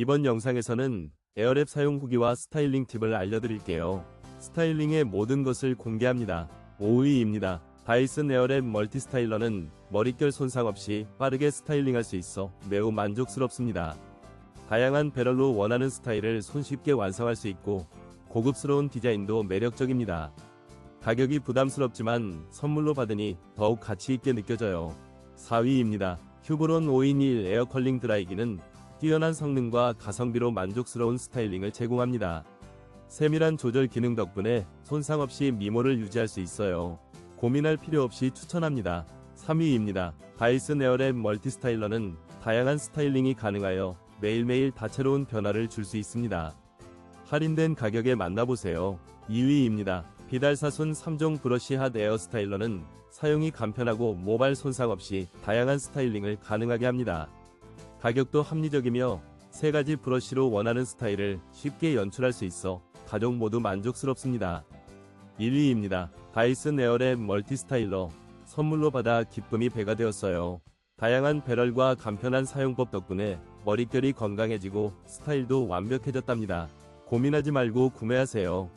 이번 영상에서는 에어랩 사용 후기와 스타일링 팁을 알려드릴게요. 스타일링의 모든 것을 공개합니다. 5위입니다. 다이슨 에어랩 멀티 스타일러는 머릿결 손상 없이 빠르게 스타일링할 수 있어 매우 만족스럽습니다. 다양한 배럴로 원하는 스타일을 손쉽게 완성할 수 있고 고급스러운 디자인도 매력적입니다. 가격이 부담스럽지만 선물로 받으니 더욱 가치 있게 느껴져요. 4위입니다. 휴브론 5인 1 에어 컬링 드라이기는 뛰어난 성능과 가성비로 만족스러운 스타일링을 제공합니다. 세밀한 조절 기능 덕분에 손상 없이 미모를 유지할 수 있어요. 고민할 필요 없이 추천합니다. 3위입니다. 다이슨 에어랩 멀티 스타일러는 다양한 스타일링이 가능하여 매일매일 다채로운 변화를 줄 수 있습니다. 할인된 가격에 만나보세요. 2위입니다. 비달사순 3종 브러쉬 핫 에어 스타일러는 사용이 간편하고 모발 손상 없이 다양한 스타일링을 가능하게 합니다. 가격도 합리적이며 세 가지 브러쉬로 원하는 스타일을 쉽게 연출할 수 있어 가족 모두 만족스럽습니다. 1위입니다. 다이슨 에어랩 멀티 스타일러 선물로 받아 기쁨이 배가 되었어요. 다양한 배럴과 간편한 사용법 덕분에 머릿결이 건강해지고 스타일도 완벽해졌답니다. 고민하지 말고 구매하세요.